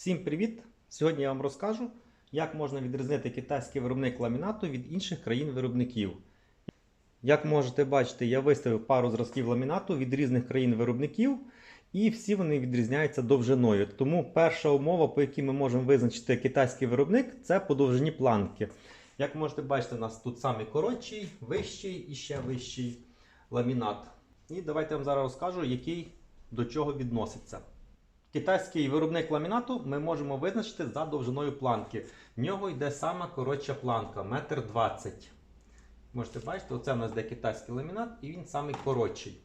Всім привіт! Сьогодні я вам розкажу, як можна відрізнити китайський виробник ламінату від інших країн-виробників. Як можете бачити, я виставив пару зразків ламінату від різних країн-виробників, і всі вони відрізняються довжиною. Тому перша умова, по якій ми можемо визначити китайський виробник, це по довжині планки. Як можете бачити, у нас тут самий коротший, вищий і ще вищий ламінат. І давайте я вам зараз розкажу, який до чого відноситься. Китайський виробник ламінату ми можемо визначити за довжиною планки. В нього йде сама коротша планка 1,20 м. Можете бачити, оце в нас йде китайський ламінат і він самий коротший.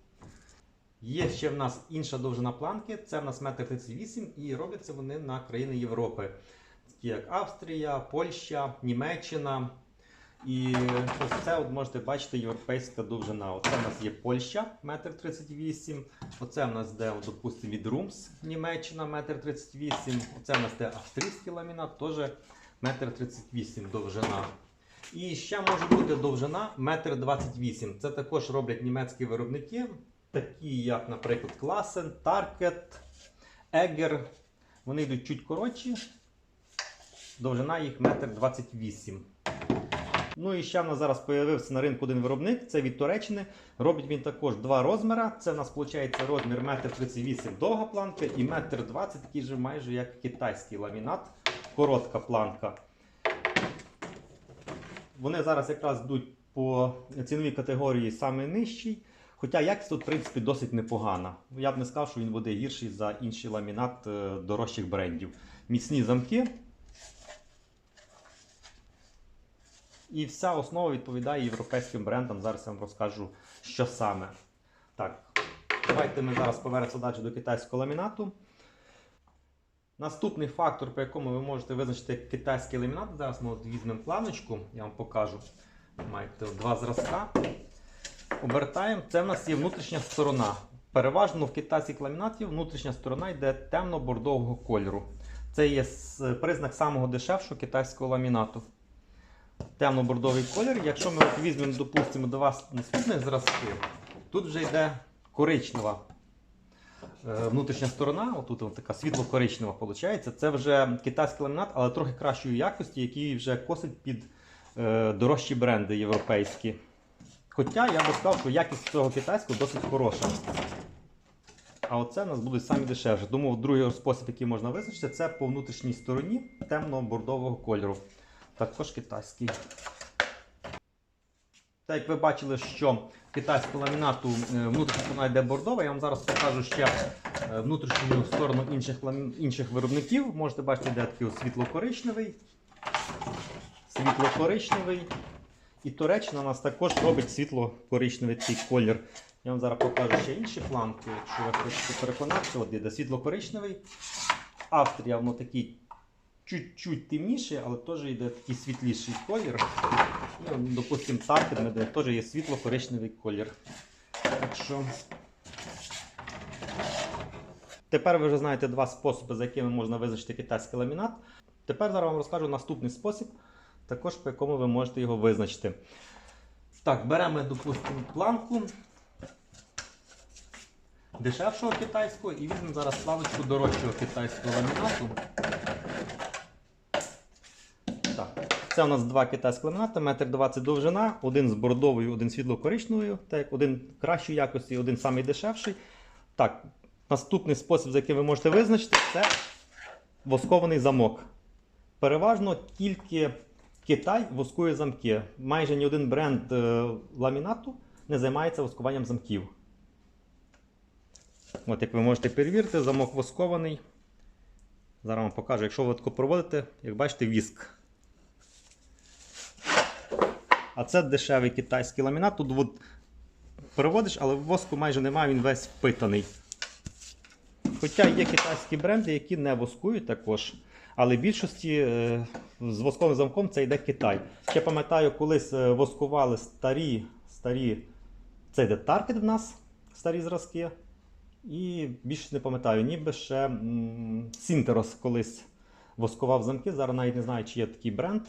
Є ще в нас інша довжина планки, це в нас 1,38 м і робляться вони на країни Європи, такі як Австрія, Польща, Німеччина. І ось це от можете бачити європейська довжина. Оце в нас є Польща 1,38 м. Оце в нас де, допустимо, від Румс, Німеччина 1,38 м. Оце в нас де австрійський ламінат, теж 1,38 м довжина. І ще може бути довжина 1,28 м. Це також роблять німецькі виробники, такі як, наприклад, Класен, Таркет, Егер. Вони йдуть чуть коротші. Довжина їх 1,28 м. Ну і ще в нас зараз з'явився на ринку один виробник, це від Туреччини. Робить він також два розміри. Це в нас виходить розмір 1,38 м довга планка і 1,20 м, такий же майже як китайський ламінат, коротка планка. Вони зараз якраз йдуть по ціновій категорії саме нижчий. Хоча якість тут, в принципі, досить непогана. Я б не сказав, що він буде гірший за інший ламінат е, дорожчих брендів. Міцні замки. І вся основа відповідає європейським брендам. Зараз я вам розкажу, що саме. Так, давайте ми зараз повернемося далі до китайського ламінату. Наступний фактор, по якому ви можете визначити китайський ламінат, зараз ми от візьмемо планочку, я вам покажу. Маєте два зразка. Обертаємо. Це в нас є внутрішня сторона. Переважно в китайських ламінатів внутрішня сторона йде темно-бордового кольору. Це є признак самого дешевшого китайського ламінату темно-бордовий колір. Якщо ми от візьмемо, допустимо, до вас наступні зразки, тут вже йде коричнева е, внутрішня сторона, отут от така світло-коричнева виходить. Це вже китайський ламінат, але трохи кращої якості, який вже косить під е, дорожчі бренди європейські. Хоча я би сказав, що якість цього китайського досить хороша. А оце у нас будуть самі дешевші. Тому другий спосіб, який можна визначити, це по внутрішній стороні темно-бордового кольору також китайський. Так як ви бачили, що китайського ламінату е, внутрішня сторона йде бордова, я вам зараз покажу ще е, внутрішню сторону інших, інших виробників. Можете бачити, де такий світло-коричневий. Світло-коричневий. І Туреччина у нас також робить світло-коричневий такий колір. Я вам зараз покажу ще інші планки, якщо ви хочете переконатися, от іде світло-коричневий. Австрія, воно такий чуть-чуть темніший, але теж йде такий світліший колір. Ну, допустимо, Таркет, де теж є світло-коричневий колір. Так що... Тепер ви вже знаєте два способи, за якими можна визначити китайський ламінат. Тепер зараз вам розкажу наступний спосіб, також по якому ви можете його визначити. Так, беремо, допустимо, планку дешевшого китайського і візьмемо зараз плавочку дорожчого китайського ламінату. Так. Це у нас два китайські ламінати, 1,20 м довжина, один з бордовою, один світло-коричневою, так, один кращої якості, один самий дешевший. Так, наступний спосіб, за яким ви можете визначити, це воскований замок. Переважно тільки Китай воскує замки. Майже ні один бренд е, ламінату не займається воскуванням замків. От як ви можете перевірити, замок воскований. Зараз вам покажу, якщо ви проводите, як бачите, віск. А це дешевий китайський ламінат. Тут от переводиш, але воску майже немає, він весь впитаний. Хоча є китайські бренди, які не воскують також. Але в більшості е, з восковим замком це йде Китай. Ще пам'ятаю, колись е, воскували старі, старі, це йде Таркет в нас, старі зразки. І більше не пам'ятаю, ніби ще Сінтерос колись воскував замки. Зараз навіть не знаю, чи є такий бренд.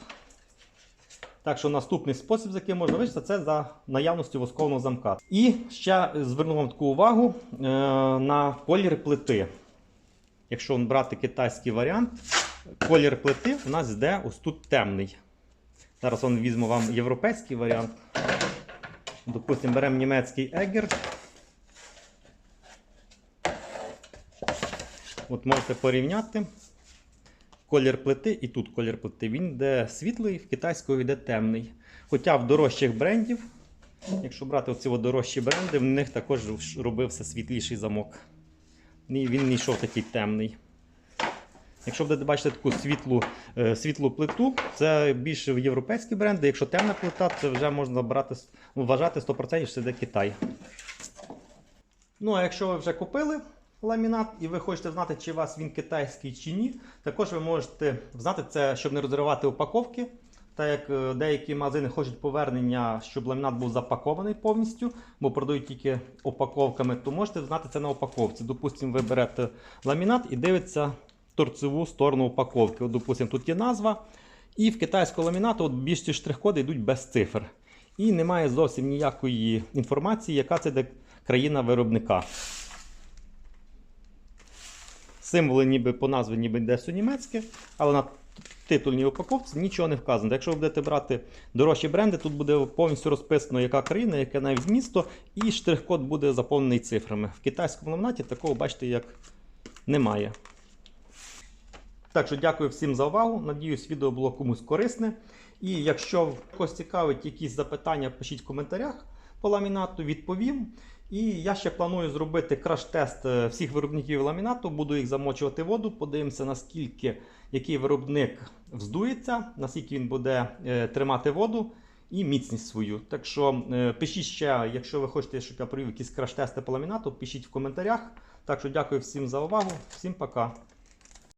Так що наступний спосіб, за яким можна вичити, це за наявністю воскованого замка. І ще зверну вам таку увагу е, на колір плити. якщо брати китайський варіант, колір плити у нас йде ось тут темний. Зараз он візьму вам європейський варіант. Допустимо, беремо німецький Егер. От можете порівняти. Колір плити і тут колір плити. Він йде світлий, в китайського йде темний. Хоча в дорожчих брендів, якщо брати оці дорожчі бренди, в них також робився світліший замок. Він не йшов такий темний. Якщо будете бачити таку світлу, е, світлу плиту, це більше в європейські бренди. Якщо темна плита, це вже можна брати, вважати 100% що це йде Китай. Ну, а якщо ви вже купили ламінат і ви хочете знати, чи у вас він китайський чи ні, також ви можете знати це, щоб не розривати упаковки. Так як е, деякі магазини хочуть повернення, щоб ламінат був запакований повністю, бо продають тільки упаковками, то можете знати це на упаковці. Допустимо, ви берете ламінат і дивиться торцеву сторону упаковки. Допустимо, тут є назва. І в китайського ламінату от більші штрих-коди йдуть без цифр. І немає зовсім ніякої інформації, яка це де країна виробника. Символи ніби по назві ніби десь німецьке, але на титульній упаковці нічого не вказано. Якщо ви будете брати дорожчі бренди, тут буде повністю розписано, яка країна, яке навіть місто, і штрих-код буде заповнений цифрами. В китайському ламінаті такого, бачите, як немає. Так що дякую всім за увагу. Надіюсь, відео було комусь корисне. І якщо когось цікавить якісь запитання, пишіть в коментарях по ламінату, відповім. І я ще планую зробити краш-тест е, всіх виробників ламінату. Буду їх замочувати воду. Подивимося, наскільки який виробник вздується, наскільки він буде е, тримати воду і міцність свою. Так що е, пишіть ще, якщо ви хочете, щоб я провів якісь краш-тести по ламінату, пишіть в коментарях. Так що дякую всім за увагу, всім пока.